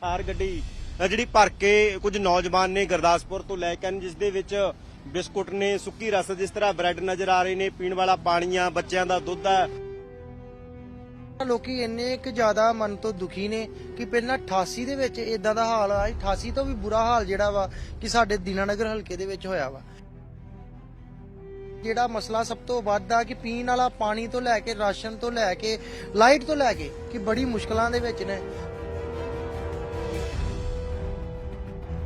ਥਾਰ ਗੱਡੀ ਜਿਹੜੀ ਭਰ ਕੇ ਕੁਝ ਨੌਜਵਾਨ ਨੇ ਗੁਰਦਾਸਪੁਰ ਤੋਂ ਲੈ ਕੇ ਜਿਸ ਦੇ ਵਿੱਚ ਬਿਸਕੁਟ ਨੇ, ਸੁੱਕੀ ਰਸ, ਜਿਸ ਤਰ੍ਹਾਂ ਬ੍ਰੈਡ ਨਜ਼ਰ ਆ ਰਹੇ ਨੇ, ਪੀਣ ਵਾਲਾ ਪਾਣੀ ਆ ਬੱਚਿਆਂ ਦਾ ਦੁੱਧ ਆ ਲੋਕੀ ਇੰਨੇ ਕਿ ਜ਼ਿਆਦਾ ਮਨ ਤੋਂ ਦੁਖੀ ਨੇ ਕਿ ਪਹਿਲਾਂ 88 ਦੇ ਵਿੱਚ ਇਦਾਂ ਦਾ ਹਾਲ ਆ 88 ਤੋਂ ਵੀ ਬੁਰਾ ਹਾਲ ਜਿਹੜਾ ਵਾ ਕਿ ਸਾਡੇ ਦੀਨਾਨਗਰ ਹਲਕੇ ਦੇ ਵਿੱਚ ਹੋਇਆ ਵਾ। ਜਿਹੜਾ ਮਸਲਾ ਸਭ ਤੋਂ ਵੱਧ ਆ ਕਿ ਪੀਣ ਵਾਲਾ ਪਾਣੀ ਤੋਂ ਲੈ ਕੇ, ਰਾਸ਼ਨ ਤੋਂ ਲੈ ਕੇ, ਲਾਈਟ ਤੋਂ ਲੈ ਕੇ, ਕਿ ਬੜੀ ਮੁਸ਼ਕਲਾਂ ਦੇ ਵਿੱਚ ਨੇ।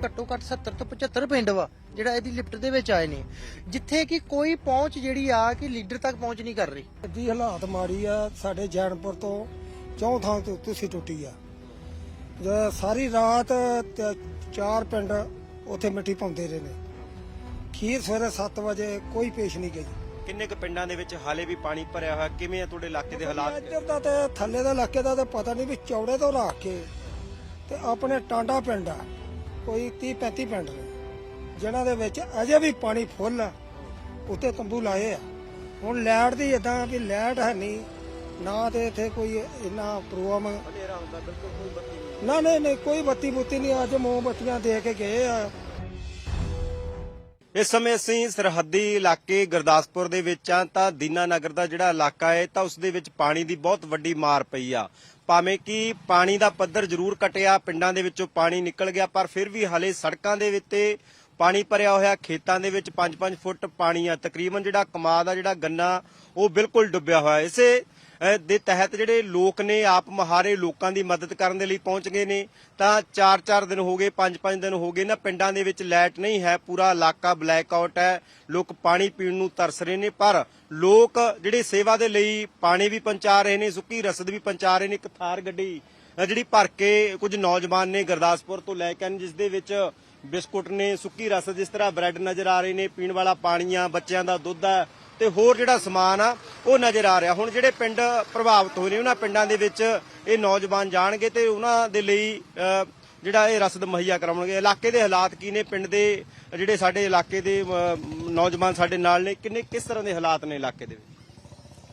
ਘੱਟੋ ਘੱਟ 70 ਤੋਂ 75 ਪਿੰਡ ਵਾ ਜਿਹੜਾ ਇਹਦੀ ਲਿਫਟ ਦੇ ਵਿੱਚ ਆਏ ਨੇ। ਜਿੱਥੇ ਕਿ ਕੋਈ ਪਹੁੰਚ ਜਿਹੜੀ ਆ ਕਿ ਲੀਡਰ ਤੱਕ ਪਹੁੰਚ ਨਹੀਂ ਕਰ ਰਹੀ। ਦੀ ਹਾਲਾਤ ਮਾੜੀ ਆ ਸਾਡੇ ਜੈਨਪੁਰ ਤੋਂ ਚੌਂ ਥਾਂ ਤੋਂ ਤੁਸੀਂ ਟੁੱਟੀ ਆ। ਜੇ ਸਾਰੀ ਰਾਤ ਚਾਰ ਪਿੰਡ ਉੱਥੇ ਮਿੱਟੀ ਪਾਉਂਦੇ ਰਹੇ ਨੇ। ਖੀਰ ਸਵੇਰੇ 7 ਵਜੇ ਕੋਈ ਪੇਸ਼ ਨਹੀਂ ਗਈ। ਕਿੰਨੇ ਕੁ ਪਿੰਡਾਂ ਦੇ ਵਿੱਚ ਹਾਲੇ ਵੀ ਪਾਣੀ ਭਰਿਆ ਹੋਇਆ? ਕਿਵੇਂ ਆ ਤੁਹਾਡੇ ਇਲਾਕੇ ਦੇ ਹਾਲਾਤ? ਇੱਧਰ ਦਾ ਤੇ ਥੱਲੇ ਦੇ ਇਲਾਕੇ ਦਾ ਤੇ ਪਤਾ ਨਹੀਂ ਵੀ ਚੌੜੇ ਤੋਂ ਰੱਖ ਕੇ ਤੇ ਆਪਣੇ ਟਾਂਡਾ ਪਿੰਡ ਆ। ਕੋਈ 30 35 ਪਿੰਡ ਨੇ ਜਿਨ੍ਹਾਂ ਦੇ ਵਿੱਚ ਅਜੇ ਵੀ ਪਾਣੀ ਫੁੱਲ ਆ ਉੱਤੇ ਤੰਬੂ ਲਾਏ ਆ। ਹੁਣ ਲਾਈਟ ਦੀ ਇਦਾਂ ਵੀ ਲਾਈਟ ਹੈ ਨਹੀਂ ਨਾ ਤੇ ਇੱਥੇ ਕੋਈ ਇੰਨਾ ਪ੍ਰੋਗਰਾਮ। ਹਨੇਰਾ ਹੁੰਦਾ ਬਿਲਕੁਲ ਕੋਈ ਬੱਤੀ ਨਹੀਂ। ਨਾ ਨਹੀਂ ਨਹੀਂ ਕੋਈ ਬੱਤੀ ਬੁੱਤੀ ਨਹੀਂ ਅੱਜ ਮੋਮਬੱਤੀਆਂ ਦੇ ਕੇ ਗਏ ਆ। ਇਸ ਸਮੇਂ ਅਸੀਂ ਸਰਹੱਦੀ ਇਲਾਕੇ ਗੁਰਦਾਸਪੁਰ ਦੇ ਵਿੱਚ ਆ ਤਾਂ ਦੀਨਾ ਨਗਰ ਦਾ ਜਿਹੜਾ ਇਲਾਕਾ ਹੈ, ਤਾਂ ਉਸ ਦੇ ਵਿੱਚ ਪਾਣੀ ਦੀ ਬਹੁਤ ਵੱਡੀ ਮਾਰ ਪਈ ਆ। ਭਾਵੇਂ ਕਿ ਪਾਣੀ ਦਾ ਪੱਧਰ ਜ਼ਰੂਰ ਘਟਿਆ, ਪਿੰਡਾਂ ਦੇ ਵਿੱਚੋਂ ਪਾਣੀ ਨਿਕਲ ਗਿਆ, ਪਰ ਫਿਰ ਵੀ ਹਲੇ ਸੜਕਾਂ ਦੇ ਵਿੱਚ ਪਾਣੀ ਭਰਿਆ ਹੋਇਆ, ਖੇਤਾਂ ਦੇ ਵਿੱਚ 5-5 ਫੁੱਟ ਪਾਣੀ ਆ। ਤਕਰੀਬਨ ਜਿਹੜਾ ਕਮਾਦ ਦਾ ਜਿਹੜਾ ਗੰਨਾ, ਉਹ ਬਿਲਕੁਲ ਡੁੱਬਿਆ ਹੋਇਆ। ਇਸੇ ਦੇ ਤਹਿਤ ਜਿਹੜੇ ਲੋਕ ਨੇ ਆਪ ਮਹਾਰੇ ਲੋਕਾਂ ਦੀ ਮਦਦ ਕਰਨ ਦੇ ਲਈ ਪਹੁੰਚ ਗਏ ਨੇ ਤਾਂ 4-4 ਦਿਨ ਹੋ ਗਏ 5-5 ਦਿਨ ਹੋ ਗਏ ਨਾ ਪਿੰਡਾਂ ਦੇ ਵਿੱਚ ਲਾਈਟ ਨਹੀਂ ਹੈ ਪੂਰਾ ਇਲਾਕਾ ਬਲੈਕ ਆਊਟ ਹੈ ਲੋਕ ਪਾਣੀ ਪੀਣ ਨੂੰ ਤਰਸ ਰਹੇ ਨੇ ਪਰ ਲੋਕ ਜਿਹੜੇ ਸੇਵਾ ਦੇ ਲਈ ਪਾਣੀ ਵੀ ਪਹੁੰਚਾ ਰਹੇ ਨੇ ਸੁੱਕੀ ਰਸਦ ਵੀ ਪਹੁੰਚਾ ਰਹੇ ਨੇ ਇੱਕ ਥਾਰ ਗੱਡੀ ਜਿਹੜੀ ਭਰ ਕੇ ਕੁਝ ਨੌਜਵਾਨ ਨੇ ਗੁਰਦਾਸਪੁਰ ਤੋਂ ਲੈ ਕੇ ਆਏ ਨੇ, ਜਿਸ ਦੇ ਵਿੱਚ ਬਿਸਕੁਟ ਨੇ ਸੁੱਕੀ ਰਸਦ ਜਿਸ ਤਰ੍ਹਾਂ ਬ੍ਰੈਡ ਨਜ਼ਰ ਆ ਰਹੇ ਨੇ ਪੀਣ ਵਾਲਾ ਪਾਣੀ ਆ ਬੱਚਿਆਂ ਦਾ ਦੁੱਧ ਆ ਤੇ ਹੋਰ ਜਿਹੜਾ ਸਮਾਨ ਆ, ਉਹ ਨਜ਼ਰ ਆ ਰਿਹਾ। ਹੁਣ ਜਿਹੜੇ ਪਿੰਡ ਪ੍ਰਭਾਵਿਤ ਹੋਏ ਨੇ, ਉਹਨਾਂ ਪਿੰਡਾਂ ਦੇ ਵਿੱਚ ਇਹ ਨੌਜਵਾਨ ਜਾਣਗੇ ਤੇ ਉਹਨਾਂ ਦੇ ਲਈ ਜਿਹੜਾ ਇਹ ਰਸਦ ਮੁਹੱਈਆ ਕਰਾਉਣਗੇ। ਇਲਾਕੇ ਦੇ ਹਾਲਾਤ ਕੀ ਨੇ? ਪਿੰਡ ਦੇ ਜਿਹੜੇ ਸਾਡੇ ਇਲਾਕੇ ਦੇ ਨੌਜਵਾਨ ਸਾਡੇ ਨਾਲ ਨੇ, ਕਿੰਨੇ, ਕਿਸ ਤਰ੍ਹਾਂ ਦੇ ਹਾਲਾਤ ਨੇ ਇਲਾਕੇ ਦੇ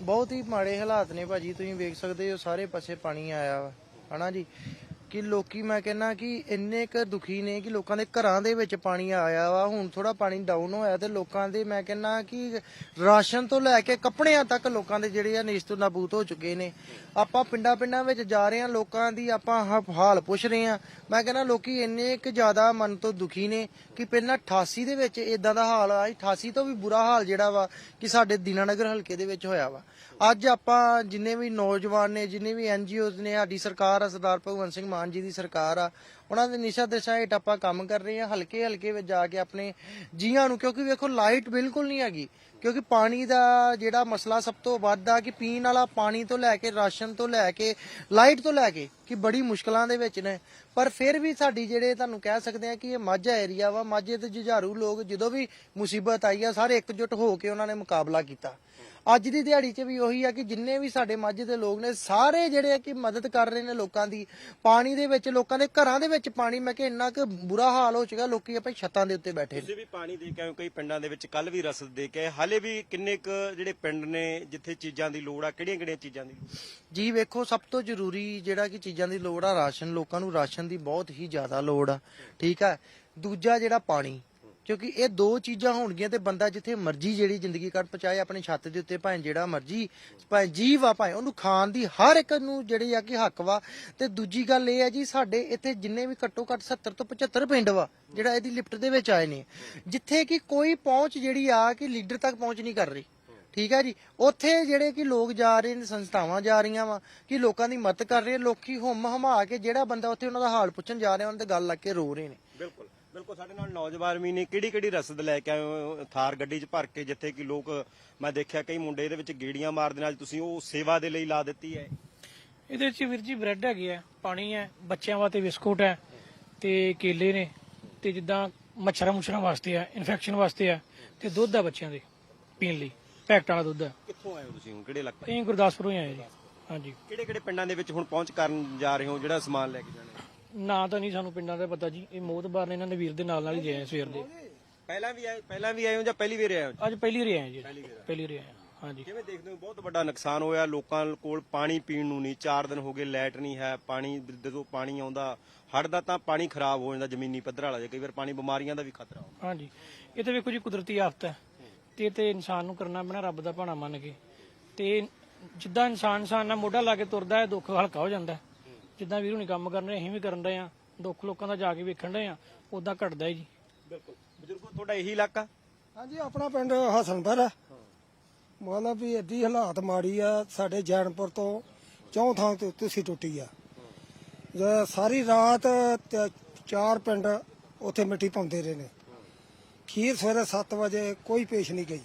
ਬਹੁਤ ਹੀ ਮਾੜੇ ਹਾਲਾਤ ਨੇ ਭਾਜੀ। ਤੁਸੀਂ ਵੇਖ ਸਕਦੇ ਹੋ, ਸਾਰੇ ਪਾਸੇ ਪਾਣੀ ਆਇਆ ਵਾ। ਹਨਾ ਜੀ? ਕਿ ਲੋਕੀ ਮੈਂ ਕਹਿੰਨਾ ਕਿ ਇੰਨੇ ਕ ਦੁਖੀ ਨੇ ਕਿ ਲੋਕਾਂ ਦੇ ਘਰਾਂ ਦੇ ਵਿੱਚ ਪਾਣੀ ਆਇਆ ਵਾ, ਹੁਣ ਥੋੜਾ ਪਾਣੀ ਡਾਊਨ ਹੋਇਆ ਤੇ ਲੋਕਾਂ ਦੇ ਮੈਂ ਕਹਿੰਨਾ ਕਿ ਰਾਸ਼ਨ ਤੋਂ ਲੈ ਕੇ ਕੱਪੜਿਆਂ ਤੱਕ ਲੋਕਾਂ ਦੇ ਜਿਹੜੇ ਆ ਨਿਸ਼ਤੂ ਨਾਬੂਦ ਹੋ ਚੁੱਕੇ ਨੇ। ਆਪਾਂ ਪਿੰਡਾਂ ਪਿੰਡਾਂ ਵਿੱਚ ਜਾ ਰਹੇ ਆ ਲੋਕਾਂ ਦੀ ਆਪਾਂ ਹਾਲ ਪੁੱਛ ਰਹੇ ਆ ਮੈਂ ਕਹਿੰਨਾ ਲੋਕੀ ਇੰਨੇ ਕਿ ਜ਼ਿਆਦਾ ਮਨ ਤੋਂ ਦੁਖੀ ਨੇ ਕਿ ਪਹਿਲਾਂ 88 ਦੇ ਵਿੱਚ ਇਦਾਂ ਦਾ ਹਾਲ ਆ 88 ਤੋਂ ਵੀ ਬੁਰਾ ਹਾਲ ਜਿਹੜਾ ਵਾ ਕਿ ਸਾਡੇ ਦੀਨਾਨਗਰ ਹਲਕੇ ਦੇ ਵਿੱਚ ਹੋਇਆ ਵਾ। ਅੱਜ ਆਪਾਂ ਜਿੰਨੇ ਵੀ ਨੌਜਵਾਨ ਨੇ, ਜਿੰਨੇ ਵੀ ਐਨਜੀਓਜ਼ ਨੇ, ਸਾਡੀ ਸਰਕਾਰ ਆ ਸਰਦਾਰ ਭਗਵੰਤ ਸਿੰਘ ਮਾਨ ਮਾਨ ਜੀ ਦੀ ਸਰਕਾਰ ਆ, ਉਹਨਾਂ ਦੇ ਨਿਸ਼ਾ ਦਿਸ਼ਾ ਹੇਠ ਆਪਾਂ ਕੰਮ ਕਰ ਰਹੇ ਆ ਹਲਕੇ ਹਲਕੇ ਵਿੱਚ ਜਾ ਕੇ ਆਪਣੇ ਜੀਆਂ ਨੂੰ, ਕਿਉਂਕਿ ਵੇਖੋ ਲਾਈਟ ਬਿਲਕੁਲ ਨਹੀਂ ਹੈਗੀ, ਕਿਉਂਕਿ ਪਾਣੀ ਦਾ ਜਿਹੜਾ ਮਸਲਾ ਸਭ ਤੋਂ ਵੱਧ ਆ ਕਿ ਪੀਣ ਵਾਲਾ ਪਾਣੀ ਤੋਂ ਲੈ ਕੇ, ਰਾਸ਼ਨ ਤੋਂ ਲੈ ਕੇ, ਲਾਈਟ ਤੋਂ ਲੈ ਕੇ ਕਿ ਬੜੀ ਮੁਸ਼ਕਲਾਂ ਦੇ ਵਿੱਚ ਨੇ। ਪਰ ਫਿਰ ਵੀ ਸਾਡੀ ਜਿਹੜੇ ਤੁਹਾਨੂੰ ਕਹਿ ਸਕਦੇ ਆ ਕਿ ਇਹ ਮਾਝਾ ਏਰੀਆ ਵਾ ਮਾਝੇ ਤੇ ਜੁਝਾਰੂ ਲੋਕ ਜਦੋਂ ਵੀ ਮੁਸੀਬਤ ਆਈ ਆ ਸਾਰੇ ਇਕਜੁੱਟ ਹੋ ਕੇ ਉਹਨਾਂ ਨੇ ਮੁਕਾਬਲਾ ਕੀਤਾ। ਅੱਜ ਦੀ ਦਿਹਾੜੀ 'ਚ ਵੀ ਉਹੀ ਆ ਕਿ ਜਿੰਨੇ ਵੀ ਸਾਡੇ ਮਾਝੇ ਦੇ ਲੋਕ ਨੇ ਸਾਰੇ ਜਿਹੜੇ ਆ ਕਿ ਮਦਦ ਕਰ ਰਹੇ ਨੇ ਲੋਕਾਂ ਦੀ। ਪਾਣੀ ਦੇ ਵਿੱਚ ਲੋਕਾਂ ਦੇ ਘਰਾਂ ਦੇ ਵਿੱਚ ਪਾਣੀ ਮੈਂ ਕਿ ਇੰਨਾ ਕਿ ਬੁਰਾ ਹਾਲ ਹੋ ਚੁੱਕਾ ਲੋਕੀ ਆਪਣੇ ਛੱਤਾਂ ਦੇ ਉੱਤੇ ਬੈਠੇ ਨੇ। ਤੁਸੀਂ ਵੀ ਪਾਣੀ ਦੇ ਕੇ ਆਏ ਹੋ ਕਈ ਪਿੰਡਾਂ ਦੇ ਵਿੱਚ ਕੱਲ ਵੀ ਰਸਦ ਦੇ ਕੇ ਆਏ। ਹਾਲੇ ਵੀ ਕਿੰਨੇ ਕੁ ਜਿਹੜੇ ਪਿੰਡ ਨੇ ਜਿੱਥੇ ਚੀਜ਼ਾਂ ਦੀ ਲੋੜ ਆ ਕਿਹੜੀਆਂ ਕਿਹੜੀਆਂ ਚੀਜ਼ਾਂ ਦੀ ਜੀ ਵੇਖੋ ਸਭ ਤੋਂ ਜ਼ਰੂਰੀ ਜਿਹੜਾ ਕਿ ਚੀਜ਼ਾਂ ਦੀ ਲੋੜ ਆ, ਰਾਸ਼ਨ, ਲੋਕਾਂ ਨੂੰ ਰਾਸ਼ਨ ਦੀ ਬਹੁਤ ਹੀ ਜ਼ਿਆਦਾ ਲੋੜ ਆ, ਠੀਕ ਆ? ਦੂਜਾ ਜਿਹੜਾ ਪਾਣੀ, ਕਿਉਂਕਿ ਇਹ ਦੋ ਚੀਜ਼ਾਂ ਹੋਣਗੀਆਂ ਤੇ ਬੰਦਾ ਜਿੱਥੇ ਮਰਜ਼ੀ ਜਿਹੜੀ ਜ਼ਿੰਦਗੀ ਕੱਟ ਪਚਾਏ ਆਪਣੀ ਛੱਤ ਦੇ ਉੱਤੇ ਭਾਵੇਂ ਜਿਹੜਾ ਮਰਜ਼ੀ, ਭਾਵੇਂ ਜੀਵ ਆ, ਭਾਵੇਂ ਉਹਨੂੰ ਖਾਣ ਦੀ ਹਰ ਇੱਕ ਨੂੰ ਜਿਹੜੀ ਆ ਕਿ ਹੱਕ ਵਾ। ਤੇ ਦੂਜੀ ਗੱਲ ਇਹ ਆ ਜੀ, ਸਾਡੇ ਇੱਥੇ ਜਿੰਨੇ ਵੀ ਘੱਟੋ ਘੱਟ 70 ਤੋਂ 75 ਪਿੰਡ ਵਾ, ਜਿਹੜਾ ਇਹਦੀ ਲਿਫਟ ਦੇ ਵਿੱਚ ਆਏ ਨੇ, ਜਿੱਥੇ ਕਿ ਕੋਈ ਪਹੁੰਚ ਜਿਹੜੀ ਆ ਕਿ ਲੀਡਰ ਤੱਕ ਪਹੁੰਚ ਨਹੀਂ ਕਰ ਰਹੀ। ਠੀਕ ਹੈ ਜੀ? ਉੱਥੇ ਜਿਹੜੇ ਕਿ ਲੋਕ ਜਾ ਰਹੇ ਨੇ ਸੰਸਥਾਵਾਂ ਜਾ ਰਹੀਆਂ ਵਾ ਕਿ ਲੋਕਾਂ ਦੀ ਮਦਦ ਕਰ ਰਹੇ। ਲੋਕੀ ਹੁਮ ਹਮਾ ਕੇ ਜਿਹੜਾ ਬੰਦਾ ਉੱਥੇ ਉਹਨਾਂ ਦਾ ਹਾਲ ਪੁੱਛਣ ਜਾ ਰਿਹਾ ਉਹਨਾਂ ਤੇ ਗੱਲ ਲੱਗ ਕੇ ਰੋ ਰਹੇ ਨੇ। ਬਿਲਕੁਲ ਬਿਲਕੁਲ ਸਾਡੇ ਨਾਲ ਨੌਜਵਾਨ ਵੀ ਨੇ ਕਿਹੜੀ ਕਿਹੜੀ ਰਸਦ ਲੈ ਕੇ ਆਏ ਥਾਰ ਗੱਡੀ 'ਚ ਭਰ ਕੇ ਜਿੱਥੇ ਕਿ ਲੋਕ ਮੈਂ ਦੇਖਿਆ ਕਈ ਮੁੰਡੇ ਇਹਦੇ ਵਿੱਚ ਗੇੜੀਆਂ ਮਾਰਦੇ ਨਾਲ ਤੁਸੀਂ ਉਹ ਸੇਵਾ ਦੇ ਲਈ ਲਾ ਦਿੱਤੀ ਹੈ। ਇਹਦੇ ਵਿੱਚ ਵੀਰ ਜੀ ਬ੍ਰੈਡ ਹੈਗੀ ਆ ਪਾਣੀ ਹੈ ਬੱਚਿਆਂ ਵਾਸਤੇ ਬਿਸਕੁਟ ਹੈ ਤੇ ਕੇਲੇ ਨੇ ਤੇ ਜਿੱਦਾਂ ਮੱਛਰਾਂ ਮੁੱਛਰਾਂ ਵਾਸਤੇ ਆ ਇਨਫੈਕਸ਼ਨ ਵਾਸਤੇ ਆ ਤੇ ਦੁੱਧ ਆ ਬੱਚਿਆਂ ਦੇ ਪੀਣ ਲਈ। ਪੈਕਟ ਵਾਲਾ ਦੁੱਧ ਹੈ। ਕਿੱਥੋਂ ਆਏ ਹੋ ਤੁਸੀਂ? ਹੁਣ ਕਿਹੜੇ ਇਲਾਕੇ? ਅਸੀਂ ਗੁਰਦਾਸਪੁਰੋਂ ਹੀ ਆਏ ਜੀ। ਹਾਂਜੀ। ਕਿਹੜੇ ਕਿਹੜੇ ਪਿੰਡਾਂ ਦੇ ਵਿੱਚ ਹੁਣ ਪਹੁੰਚ ਕਰਨ ਜਾ ਰਹੇ ਹੋ? ਜਿਹੜਾ ਸਮਾਨ ਲੈ ਕੇ ਜਾਣਾ ਹੈ? ਨਾਂ ਤਾਂ ਨਹੀਂ ਸਾਨੂੰ ਪਿੰਡਾਂ ਦਾ ਪਤਾ ਜੀ। ਇਹ ਮੋਹਤਬਾਰ ਨੇ ਇਹਨਾਂ ਦੇ ਵੀਰ ਦੇ ਨਾਲ ਨਾਲ ਹੀ ਗਏ ਆ ਸਵੇਰ ਦੇ। ਪਹਿਲਾਂ ਵੀ ਆਏ ਪਹਿਲਾਂ ਵੀ ਆਏ ਹੋ ਜਾਂ ਪਹਿਲੀ ਵਾਰ ਆਏ ਹੋ? ਅੱਜ ਪਹਿਲੀ ਵਾਰ ਆਏ ਜੀ। ਪਹਿਲੀ ਵਾਰ। ਆਏ ਹਾਂ। ਹਾਂਜੀ। ਕਿਵੇਂ ਦੇਖਦੇ ਹੋ? ਬਹੁਤ ਵੱਡਾ ਨੁਕਸਾਨ ਹੋਇਆ। ਲੋਕਾਂ ਕੋਲ ਪਾਣੀ ਪੀਣ ਨੂੰ ਨਹੀਂ। 4 ਦਿਨ ਹੋ ਗਏ ਲਾਈਟ ਨਹੀਂ ਹੈ। ਪਾਣੀ ਜਦੋਂ ਪਾਣੀ ਆਉਂਦਾ ਹੜ੍ਹ ਦਾ ਤਾਂ ਪਾਣੀ ਖਰਾਬ ਹੋ ਜਾਂਦਾ ਜ਼ਮੀਨੀ ਪੱਧਰ ਵਾਲਾ। ਜੇ ਕਈ ਵਾਰ ਪਾਣੀ ਬਿਮਾਰੀਆਂ ਦਾ ਵੀ ਖਤਰਾ ਹੁੰਦਾ। ਹਾਂਜੀ। ਇਹ ਤਾਂ ਵੇਖੋ ਜੀ ਕੁਦਰਤੀ ਆਫਤ ਹੈ। ਤੇ ਇਹ ਤੇ ਇਨਸਾਨ ਨੂੰ ਕਰਨਾ ਪੈਣਾ ਰੱਬ ਦਾ ਭਾਣਾ ਮੰਨ ਕੇ। ਤੇ ਜਿੱਦਾਂ ਇਨਸਾਨ ਇਨਸਾਨ ਨਾਲ ਮੋਢਾ ਲਾ ਕੇ ਤੁਰਦਾ ਹੈ ਦੁੱਖ ਹਲਕਾ ਹੋ ਜਾਂਦਾ ਹੈ। ਜਿੱਦਾਂ ਵੀਰੂ ਨਹੀਂ ਕੰਮ ਕਰਨ ਰਹੇ ਅਸੀਂ ਵੀ ਕਰਨ ਰਹੇ ਆ ਦੁੱਖ ਲੋਕਾਂ ਦਾ ਜਾ ਕੇ ਵੇਖਣ ਰਹੇ ਆ ਉਦਾਂ ਘਟਦਾ ਹੈ ਜੀ। ਬਿਲਕੁਲ। ਬਜ਼ੁਰਗੋ ਤੁਹਾਡਾ ਇਹੀ ਇਲਾਕਾ? ਹਾਂਜੀ ਆਪਣਾ ਪਿੰਡ ਹਸਨਪੁਰ ਹੈ। ਮਤਲਬ ਵੀ ਏਡੀ ਹਾਲਾਤ ਮਾੜੀ ਆ ਸਾਡੇ ਜੈਨਪੁਰ ਤੋਂ ਚੌਂ ਥਾਂ ਤੇ ਤੁਸੀਂ ਟੁੱਟੀ ਆ। ਜੇ ਸਾਰੀ ਰਾਤ ਤੇ ਚਾਰ ਪਿੰਡ ਉੱਥੇ ਮਿੱਟੀ ਪਾਉਂਦੇ ਰਹੇ ਨੇ। ਖੀਰ ਸਵੇਰੇ 7 ਵਜੇ ਕੋਈ ਪੇਸ਼ ਨਹੀਂ ਗਈ।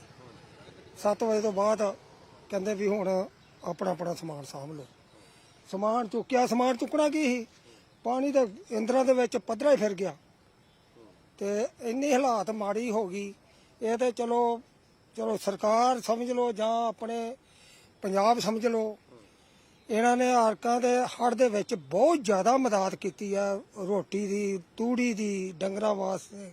7 ਵਜੇ ਤੋਂ ਬਾਅਦ ਕਹਿੰਦੇ ਵੀ ਹੁਣ ਆਪਣਾ ਆਪਣਾ ਸਮਾਨ ਸਾਂਭ ਲਓ। ਸਮਾਨ ਚੁੱਕਿਆ, ਸਮਾਨ ਚੁੱਕਣਾ ਕੀ ਸੀ? ਪਾਣੀ ਦੇ ਇੰਦਰਾਂ ਦੇ ਵਿੱਚ ਪੱਧਰਾ ਹੀ ਫਿਰ ਗਿਆ। ਤੇ ਇੰਨੀ ਹਾਲਾਤ ਮਾੜੀ ਹੋ ਗਈ। ਇਹ ਤੇ ਚਲੋ ਚਲੋ ਸਰਕਾਰ ਸਮਝ ਲਓ ਜਾਂ ਆਪਣੇ ਪੰਜਾਬ ਸਮਝ ਲਓ, ਇਹਨਾਂ ਨੇ ਆਰਕਾਂ ਦੇ ਹੜ੍ਹ ਦੇ ਵਿੱਚ ਬਹੁਤ ਜ਼ਿਆਦਾ ਮਦਦ ਕੀਤੀ ਹੈ। ਰੋਟੀ ਦੀ, ਤੂੜੀ ਦੀ, ਡੰਗਰਾਂ ਵਾਸਤੇ।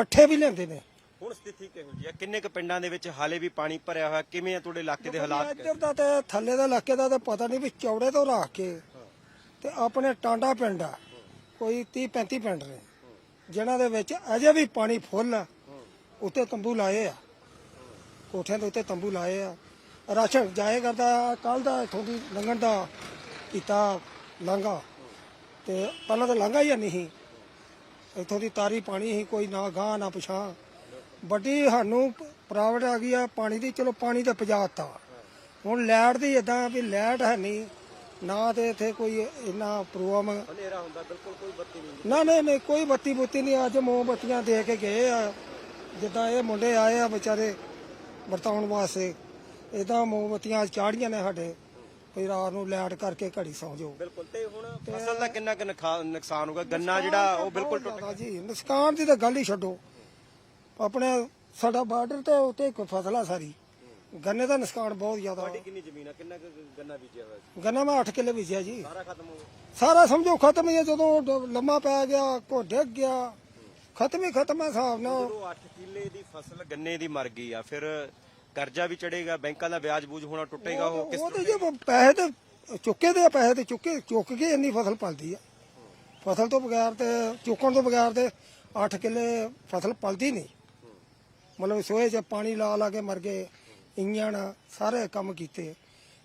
ਪੱਠੇ ਵੀ ਲੈਂਦੇ ਨੇ। ਹੁਣ ਸਥਿਤੀ ਕਿਹੋ ਜਿਹੀ ਹੈ? ਕਿੰਨੇ ਕੁ ਪਿੰਡਾਂ ਦੇ ਵਿੱਚ ਹਾਲੇ ਵੀ ਪਾਣੀ ਭਰਿਆ ਹੋਇਆ? ਕਿਵੇਂ ਆ ਤੁਹਾਡੇ ਇਲਾਕੇ ਦੇ ਹਾਲਾਤ? ਇੱਧਰ ਦਾ ਤੇ ਥੱਲੇ ਦਾ ਇਲਾਕੇ ਦਾ ਤੇ ਪਤਾ ਨਹੀਂ ਵੀ ਚੌੜੇ ਤੋਂ ਰੱਖ ਕੇ। ਤੇ ਆਪਣੇ ਟਾਂਡਾ ਪਿੰਡ ਆ। ਕੋਈ 30 35 ਪਿੰਡ ਨੇ। ਜਿਨ੍ਹਾਂ ਦੇ ਵਿੱਚ ਅਜੇ ਵੀ ਪਾਣੀ ਫੁੱਲ ਆ। ਉੱਤੇ ਤੰਬੂ ਲਾਏ ਆ। ਕੋਠਿਆਂ ਦੇ ਉੱਤੇ ਤੰਬੂ ਲਾਏ ਆ। ਰਾਸ਼ਨ ਜਾਏ ਕਰਦਾ ਕੱਲ ਦਾ ਇਥੋਂ ਦੀ ਲੰਘਣ ਦਾ ਕੀਤਾ ਲਾਂਘਾ। ਤੇ ਪਹਿਲਾਂ ਤਾਂ ਲਾਂਘਾ ਹੀ ਨਹੀਂ ਸੀ। ਇੱਥੋਂ ਦੀ ਤਾਰੀ ਪਾਣੀ ਸੀ ਕੋਈ ਨਾ ਗਾਂ ਨਾ ਪਛਾਂ ਵੱਡੀ ਸਾਨੂੰ ਪ੍ਰਾਈਵੇਟ ਆ ਗਈ ਆ, ਪਾਣੀ ਦੀ, ਚਲੋ ਪਾਣੀ ਤਾਂ ਪਜਾਤਾ ਹੁਣ ਲੈਟ ਦੀ ਇਦਾਂ ਵੀ ਲੈਟ ਹੈ ਨਹੀਂ, ਨਾ ਤੇ ਇੱਥੇ ਕੋਈ ਇੰਨਾ ਪ੍ਰੋਗਰਾਮ। ਹਨੇਰਾ ਹੁੰਦਾ ਬਿਲਕੁਲ ਕੋਈ ਬੱਤੀ ਨਹੀਂ ਨਾ ਨਹੀਂ ਨਹੀਂ ਕੋਈ ਬੱਤੀ ਬੁੱਤੀ ਨਹੀਂ, ਅੱਜ ਮੋਮਬੱਤੀਆਂ ਦੇ ਕੇ ਗਏ ਆ। ਜਿੱਦਾਂ ਇਹ ਮੁੰਡੇ ਆਏ ਆ ਵਿਚਾਰੇ ਵਰਤਾਉਣ ਵਾਸਤੇ ਇਦਾਂ ਮੋਮਬੱਤੀਆਂ ਚਾੜੀਆਂ ਨੇ ਸਾਡੇ। ਵੀ ਰਾਤ ਨੂੰ ਲੈਟ ਕਰਕੇ ਘੜੀ ਸੌਂ ਜਾਓ। ਬਿਲਕੁਲ ਤੇ ਹੁਣ ਫਸਲ ਦਾ ਕਿੰਨਾ ਕੁ ਨੁਕਾ- ਨੁਕਸਾਨ ਹੋਗਾ ਗੰਨਾ ਜਿਹੜਾ ਉਹ ਬਿਲਕੁਲ ਟੁੱਟ ਜ਼ਿਆਦਾ ਜੀ। ਨੁਕਸਾਨ ਦੀ ਤਾਂ ਗੱਲ ਹੀ ਛੱਡੋ। ਆਪਣੇ ਸਾਡਾ ਬਾਰਡਰ ਤੇ ਉੱਤੇ ਇੱਕ ਫਸਲ ਆ ਸਾਰੀ। ਗੰਨੇ ਦਾ ਨੁਕਸਾਨ ਬਹੁਤ ਜ਼ਿਆਦਾ। ਤੁਹਾਡੀ ਕਿੰਨੀ ਜ਼ਮੀਨ ਆ? ਕਿੰਨਾ ਕੁ ਗੰਨਾ ਬੀਜਿਆ ਹੋਇਆ ਸੀ? ਗੰਨਾ ਮੈਂ 8 ਕਿੱਲੇ ਬੀਜਿਆ ਜੀ। ਸਾਰਾ ਖਤਮ ਹੋ ਗਿਆ। ਸਾਰਾ ਸਮਝੋ ਖਤਮ ਹੀ ਹੈ ਜਦੋਂ ਡ- ਲੰਮਾ ਪੈ ਗਿਆ ਕੋ ਡਿੱਗ ਗਿਆ ਖਤਮ ਹੀ ਖਤਮ ਹੈ ਹਿਸਾਬ ਨਾਲ। ਜਦੋਂ 8 ਕਿੱਲੇ ਦੀ ਫਸਲ ਗੰਨੇ ਦੀ ਮਰ ਗਈ ਆ ਫਿਰ ਕਰਜ਼ਾ ਵੀ ਚੜੇਗਾ ਬੈਂਕਾਂ ਦਾ ਵਿਆਜ ਬੂਝ ਹੋਣਾ ਟੁੱਟੇਗਾ ਉਹ ਕਿਸ ਉਹ ਤੇ ਜੇ ਪੈਸੇ ਤੇ ਚੁੱਕੇ ਦੇ ਆ, ਪੈਸੇ ਤੇ ਚੁੱਕੇ ਚੁੱਕ ਕੇ ਇੰਨੀ ਫਸਲ ਪਲਦੀ ਆ। ਫਸਲ ਤੋਂ ਬਗੈਰ ਤੇ ਚੁੱਕਣ ਤੋਂ ਬਗੈਰ ਤੇ 8 ਕਿੱਲੇ ਫਸਲ ਪਲਦੀ ਨਹੀਂ। ਮਤਲਬ ਸੋਏ 'ਚ ਪਾਣੀ ਲਾ ਲਾ ਕੇ ਮਰ ਗਏ ਇੰਜਣ ਸਾਰੇ ਕੰਮ ਕੀਤੇ।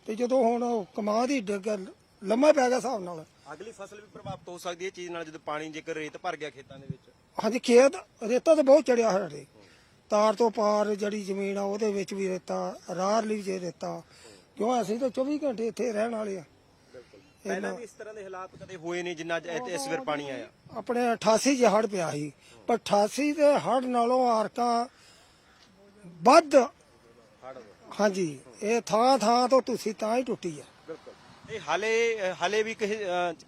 ਤੇ ਜਦੋਂ ਹੁਣ ਉਹ ਕਮਾਂ ਦੀ ਡਿੱਗ ਲੰਮਾ ਪੈ ਗਿਆ ਹਿਸਾਬ ਨਾਲ। ਅਗਲੀ ਫਸਲ ਵੀ ਪ੍ਰਭਾਵਿਤ ਹੋ ਸਕਦੀ ਹੈ ਇਹ ਚੀਜ਼ ਨਾਲ ਜਦੋਂ ਪਾਣੀ ਜੇਕਰ ਰੇਤ ਭਰ ਗਿਆ ਖੇਤਾਂ ਦੇ ਵਿੱਚ? ਹਾਂਜੀ ਖੇਤ ਰੇਤਾ ਤਾਂ ਬਹੁਤ ਚੜਿਆ ਹੋਇਆ ਸਾਡੇ ਤਾਰ ਤੋਂ ਪਾਰ ਜਿਹੜੀ ਜ਼ਮੀਨ ਆ ਉਹਦੇ ਵਿੱਚ ਵੀ ਰੇਤਾ ਰਾਹ ਲਈ ਜੇ ਰੇਤਾ ਕਿਉਂ? ਅਸੀਂ ਤਾਂ 24 ਘੰਟੇ ਇੱਥੇ ਰਹਿਣ ਵਾਲੇ ਆ। ਪਹਿਲਾਂ ਵੀ ਇਸ ਤਰ੍ਹਾਂ ਦੇ ਹਾਲਾਤ ਕਦੇ ਹੋਏ ਨਹੀਂ ਜਿੰਨਾ ਇਸ ਵਾਰ ਪਾਣੀ ਆਇਆ। ਆਪਣੇ 88 ਚ ਹੜ ਪਿਆ ਸੀ। ਪਰ 88 ਦੇ ਹੜ ਨਾਲੋਂ ਆਰਕਾਂ ਵੱਧ। ਹਾਂਜੀ ਇਹ ਥਾਂ ਥਾਂ ਤੋਂ ਤੁਸੀਂ ਤਾਂ ਹੀ ਟੁੱਟੀ ਆ। ਇਹ ਹਾਲੇ ਹਾਲੇ ਵੀ ਕਿਸੇ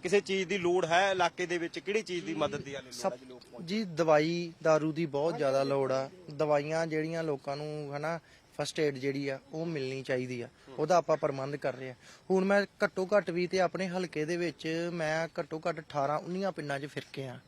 ਕਿਸੇ ਚੀਜ਼ ਦੀ ਲੋੜ ਹੈ ਇਲਾਕੇ ਦੇ ਵਿੱਚ ਕਿਹੜੀ ਚੀਜ਼ ਦੀ ਮਦਦ ਦੀ ਹਾਲੇ ਲੋੜ ਹੈ ਜੀ ਲੋਕ ਜੀ ਦਵਾਈ दारू ਦੀ ਬਹੁਤ ਜ਼ਿਆਦਾ ਲੋੜ ਆ। ਦਵਾਈਆਂ ਜਿਹੜੀਆਂ ਲੋਕਾਂ ਨੂੰ ਹਨਾ ਫਸਟ ਏਡ ਜਿਹੜੀ ਆ ਉਹ ਮਿਲਣੀ ਚਾਹੀਦੀ ਆ। ਉਹਦਾ ਆਪਾਂ ਪ੍ਰਬੰਧ ਕਰ ਰਹੇ ਆ। ਹੁਣ ਮੈਂ ਘੱਟੋ ਘੱਟ ਵੀ ਤੇ ਆਪਣੇ ਹਲਕੇ ਦੇ ਵਿੱਚ ਮੈਂ ਘੱਟੋ ਘੱਟ 18 19 ਪਿੰਡਾਂ 'ਚ ਫਿਰ ਕੇ ਆ।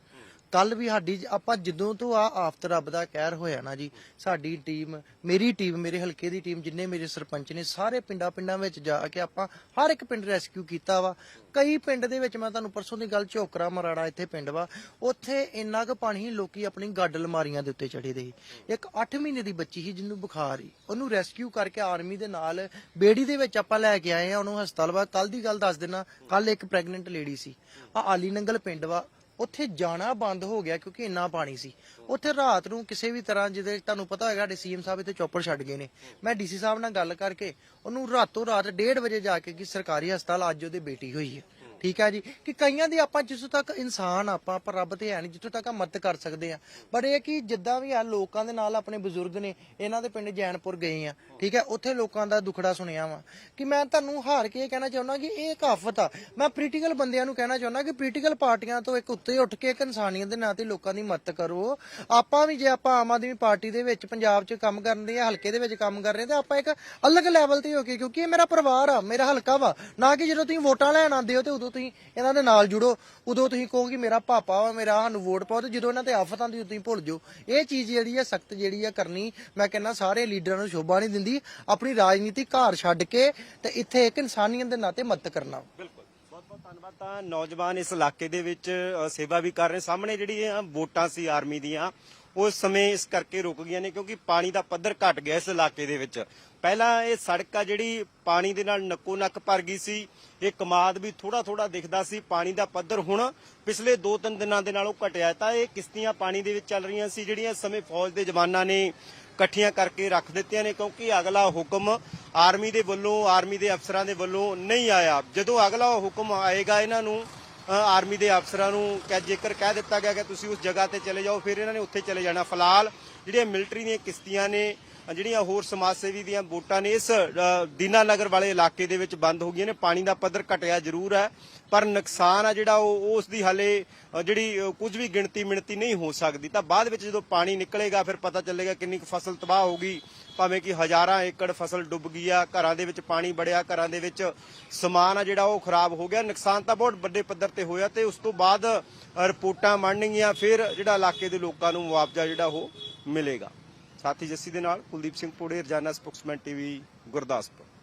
ਕੱਲ ਵੀ ਸਾਡੀ ਆਪਾਂ ਜਦੋਂ ਤੋਂ ਆ ਆਫਤ ਰੱਬ ਦਾ ਕਹਿਰ ਹੋਇਆ ਨਾ ਜੀ, ਸਾਡੀ ਟੀਮ, ਮੇਰੀ ਟੀਮ, ਮੇਰੇ ਹਲਕੇ ਦੀ ਟੀਮ, ਜਿੰਨੇ ਮੇਰੇ ਸਰਪੰਚ ਨੇ, ਸਾਰੇ ਪਿੰਡਾਂ ਪਿੰਡਾਂ ਵਿੱਚ ਜਾ ਕੇ ਆਪਾਂ ਹਰ ਇੱਕ ਪਿੰਡ ਰੈਸਕਿਊ ਕੀਤਾ ਵਾ। ਕਈ ਪਿੰਡ ਦੇ ਵਿੱਚ ਮੈਂ ਤੁਹਾਨੂੰ ਪਰਸੋਂ ਦੀ ਗੱਲ ਝੋਕਰਾ ਮਰਾੜਾ ਇੱਥੇ ਪਿੰਡ ਵਾ, ਉੱਥੇ ਇੰਨਾ ਕੁ ਪਾਣੀ ਲੋਕੀ ਆਪਣੀ ਗੱਡ ਅਲਮਾਰੀਆਂ ਦੇ ਉੱਤੇ ਚੜੇ ਦੇ ਸੀ। ਇੱਕ 8 ਮਹੀਨੇ ਦੀ ਬੱਚੀ ਸੀ ਜਿਹਨੂੰ ਬੁਖਾਰ ਸੀ। ਉਹਨੂੰ ਰੈਸਕਿਊ ਕਰਕੇ ਆਰਮੀ ਦੇ ਨਾਲ ਬੇੜੀ ਦੇ ਵਿੱਚ ਆਪਾਂ ਲੈ ਕੇ ਆਏ ਆ, ਉਹਨੂੰ ਹਸਪਤਾਲ ਵਾ। ਕੱਲ ਦੀ ਗੱਲ ਦੱਸ ਦੇਣਾ ਕੱਲ ਇੱਕ ਪ੍ਰੈਗਨੈਂਟ ਲੇਡੀ ਸੀ। ਆ ਆਲੀ ਨੰਗਲ ਪਿੰਡ ਵਾ। ਉੱਥੇ ਜਾਣਾ ਬੰਦ ਹੋ ਗਿਆ ਕਿਉਂਕਿ ਇੰਨਾ ਪਾਣੀ ਸੀ। ਉੱਥੇ ਰਾਤ ਨੂੰ ਕਿਸੇ ਵੀ ਤਰ੍ਹਾਂ ਜਿਹਦੇ ਤੁਹਾਨੂੰ ਪਤਾ ਹੋਏਗਾ, ਸਾਡੇ ਸੀਐਮ ਸਾਹਿਬ ਇੱਥੇ ਚੌਪਰ ਛੱਡ ਗਏ ਨੇ। ਮੈਂ ਡੀਸੀ ਸਾਹਿਬ ਨਾਲ ਗੱਲ ਕਰਕੇ ਉਹਨੂੰ ਰਾਤੋਂ ਰਾਤ 1:30 ਵਜੇ ਜਾ ਕੇ ਕਿ ਸਰਕਾਰੀ ਹਸਪਤਾਲ ਅੱਜ ਉਹਦੇ ਬੇਟੀ ਹੋਈ ਹੈ। ਠੀਕ ਹੈ ਜੀ, ਕਿ ਕਈਆਂ ਦੀ ਆਪਾਂ ਜਿੱਥੋਂ ਤੱਕ ਇਨਸਾਨ ਆਪਾਂ ਪਰ ਰੱਬ ਤੇ ਹੈ ਨਹੀਂ, ਜਿੱਥੋਂ ਤੱਕ ਮਦਦ ਕਰ ਸਕਦੇ ਆ। ਪਰ ਇਹ ਕਿ ਜਿੱਦਾਂ ਵੀ ਆ, ਲੋਕਾਂ ਦੇ ਨਾਲ ਆਪਣੇ ਬਜ਼ੁਰਗ ਨੇ, ਇਹਨਾਂ ਦੇ ਪਿੰਡ ਜੈਨਪੁਰ ਗਏ ਆ, ਠੀਕ ਹੈ, ਉੱਥੇ ਲੋਕਾਂ ਦਾ ਦੁਖੜਾ ਸੁਣਿਆ ਵਾ। ਕਿ ਮੈਂ ਤੁਹਾਨੂੰ ਹਾਰ ਕੇ ਇਹ ਕਹਿਣਾ ਚਾਹੁੰਦਾ ਕਿ ਇਹ ਇੱਕ ਆਫਤ ਆ। ਮੈਂ ਪੋਲੀਟੀਕਲ ਬੰਦਿਆਂ ਨੂੰ ਕਹਿਣਾ ਚਾਹੁੰਦਾ ਕਿ ਪੋਲੀਟੀਕਲ ਪਾਰਟੀਆਂ ਤੋਂ ਇੱਕ ਉੱਤੇ ਉੱਠ ਕੇ ਇੱਕ ਇਨਸਾਨੀਅਤ ਦੇ ਨਾਂ ਤੇ ਲੋਕਾਂ ਦੀ ਮਦਦ ਕਰੋ। ਆਪਾਂ ਵੀ ਜੇ ਆਪਾਂ ਆਮ ਆਦਮੀ ਪਾਰਟੀ ਦੇ ਵਿੱਚ ਪੰਜਾਬ 'ਚ ਕੰਮ ਕਰਨ ਦੇ ਹਲਕੇ ਦੇ ਵਿੱਚ ਕੰਮ ਕਰ ਰਹੇ ਤੇ ਆਪਾਂ ਇੱਕ ਅਲੱਗ ਲੈਵਲ ਤੇ ਹੋ ਕੇ, ਕਿਉਂਕਿ ਇਹ ਮੇਰਾ ਪਰਿਵਾਰ ਆ, ਮੇਰਾ ਹਲਕਾ ਵਾ। ਨਾ ਕਿ ਜਦੋਂ ਤੁਸੀਂ ਵੋਟਾਂ ਲੈਣ ਆਉਂਦੇ ਹੋ ਤੇ ਉਦੋਂ ਤੁਸੀਂ ਇਹਨਾਂ ਦੇ ਨਾਲ ਜੁੜੋ, ਉਦੋਂ ਤੁਸੀਂ ਕਹੋ ਕਿ ਮੇਰਾ ਪਾਪਾ ਵਾ, ਮੇਰਾ ਸਾਨੂੰ ਵੋਟ ਪਾਓ ਤੇ ਜਦੋਂ ਇਹਨਾਂ ਤੇ ਆਫਤ ਆਉਂਦੀ ਤੁਸੀਂ ਭੁੱਲ ਜਾਓ। ਇਹ ਚੀਜ਼ ਜਿਹੜੀ ਹੈ ਸਖਤ ਜਿਹੜੀ ਹੈ ਕਰਨੀ, ਮੈਂ ਕਹਿੰਦਾ ਸਾਰੇ ਲੀਡਰਾਂ ਨੂੰ ਸ਼ੋਭਾ ਨਹੀਂ ਦਿੰਦੀ, ਆਪਣੀ ਰਾਜਨੀਤੀ ਘਰ ਛੱਡ ਕੇ ਤੇ ਇੱਥੇ ਇੱਕ ਇਨਸਾਨੀਅਤ ਦੇ ਨਾਤੇ ਮਦਦ ਕਰਨਾ। ਬਿਲਕੁਲ। ਬਹੁਤ ਬਹੁਤ ਧੰਨਵਾਦ ਤਾਂ ਨੌਜਵਾਨ ਇਸ ਇਲਾਕੇ ਦੇ ਵਿੱਚ ਸੇਵਾ ਵੀ ਕਰ ਰਹੇ। ਸਾਹਮਣੇ ਜਿਹੜੀ ਵੋਟਾਂ ਸੀ ਆਰਮੀ ਦੀਆਂ ਉਸ ਸਮੇਂ ਇਸ ਕਰਕੇ ਰੁਕ ਗਈਆਂ ਨੇ ਕਿਉਂਕਿ ਪਾਣੀ ਦਾ ਪੱਧਰ ਘਟ ਗਿਆ ਇਸ ਇਲਾਕੇ ਦੇ ਵਿੱਚ। ਪਹਿਲਾਂ ਇਹ ਸੜਕ ਆ ਜਿਹੜੀ ਪਾਣੀ ਦੇ ਨਾਲ ਨੱਕੋ ਨੱਕ ਭਰ ਗਈ ਸੀ। ਇਹ ਕਮਾਦ ਵੀ ਥੋੜਾ ਥੋੜਾ ਦਿਖਦਾ ਸੀ। ਪਾਣੀ ਦਾ ਪੱਧਰ ਹੁਣ ਪਿਛਲੇ 2-3 ਦਿਨਾਂ ਦੇ ਨਾਲੋਂ ਘਟਿਆ ਤਾਂ ਇਹ ਕਿਸ਼ਤੀਆਂ ਪਾਣੀ ਦੇ ਵਿੱਚ ਚੱਲ ਰਹੀਆਂ ਸੀ, ਜਿਹੜੀਆਂ ਇਸ ਸਮੇਂ ਫੌਜ ਦੇ ਜਵਾਨਾਂ ਨੇ ਇਕੱਠੀਆਂ ਕਰਕੇ ਰੱਖ ਦਿੱਤੀਆਂ ਨੇ ਕਿਉਂਕਿ ਅਗਲਾ ਹੁਕਮ ਆਰਮੀ ਦੇ ਵੱਲੋਂ, ਆਰਮੀ ਦੇ ਅਫਸਰਾਂ ਦੇ ਵੱਲੋਂ ਨਹੀਂ ਆਇਆ। ਜਦੋਂ ਅਗਲਾ ਹੁਕਮ ਆਏਗਾ ਇਹਨਾਂ ਨੂੰ ਆਰਮੀ ਦੇ ਅਫਸਰਾਂ ਨੂੰ ਕਹਿ ਜੇਕਰ ਕਹਿ ਦਿੱਤਾ ਗਿਆ ਕਿ ਤੁਸੀਂ ਉਸ ਜਗ੍ਹਾ ਤੇ ਚਲੇ ਜਾਓ, ਫਿਰ ਇਹਨਾਂ ਨੇ ਉੱਥੇ ਚਲੇ ਜਾਣਾ। ਫਿਲਹਾਲ ਜਿਹੜੀਆਂ ਮਿਲਟਰੀ ਦੀਆਂ ਕਿਸ਼ਤੀਆਂ ਨੇ ਜਿਹੜੀਆਂ ਹੋਰ ਸਮਾਜ ਸੇਵੀ ਦੀਆਂ ਵੋਟਾਂ ਨੇ ਇਸ ਅ, ਦੀਨਾਨਗਰ ਵਾਲੇ ਇਲਾਕੇ ਦੇ ਵਿੱਚ ਬੰਦ ਹੋ ਗਈਆਂ ਨੇ। ਪਾਣੀ ਦਾ ਪੱਧਰ ਘਟਿਆ ਜ਼ਰੂਰ ਹੈ ਪਰ ਨੁਕਸਾਨ ਆ ਜਿਹੜਾ ਉਹ ਉਸ ਦੀ ਹਾਲੇ ਜਿਹੜੀ ਕੁਝ ਵੀ ਗਿਣਤੀ ਮਿਣਤੀ ਨਹੀਂ ਹੋ ਸਕਦੀ। ਤਾਂ ਬਾਅਦ ਵਿੱਚ ਜਦੋਂ ਪਾਣੀ ਨਿਕਲੇਗਾ ਫਿਰ ਪਤਾ ਚੱਲੇਗਾ ਕਿੰਨੀ ਕੁ ਫਸਲ ਤਬਾਹ ਹੋ ਗਈ। ਭਾਵੇਂ ਕਿ ਹਜ਼ਾਰਾਂ ਏਕੜ ਫਸਲ ਡੁੱਬ ਗਈ ਆ ਘਰਾਂ ਦੇ ਵਿੱਚ ਪਾਣੀ ਵੜਿਆ ਘਰਾਂ ਦੇ ਵਿੱਚ ਸਮਾਨ ਆ ਜਿਹੜਾ ਉਹ ਖਰਾਬ ਹੋ ਗਿਆ। ਨੁਕਸਾਨ ਤਾਂ ਬਹੁਤ ਵੱਡੇ ਪੱਧਰ ਤੇ ਹੋਇਆ ਤੇ ਉਸ ਤੋਂ ਬਾਅਦ ਰਿਪੋਰਟਾਂ ਬਣਨਗੀਆਂ ਫਿਰ ਜਿਹੜਾ ਇਲਾਕੇ ਦੇ ਲੋਕਾਂ ਨੂੰ ਮੁਆਵਜ਼ਾ ਜਿਹੜਾ ਉਹ ਮਿਲੇਗਾ। ਸਾਥੀ ਜੱਸੀ ਦੇ ਨਾਲ ਕੁਲਦੀਪ ਸਿੰਘ ਪੋੜੇ ਰਜਾਨਾ ਸਪੋਕਸਮੈਨ ਟੀਵੀ ਗੁਰਦਾਸਪੁਰ।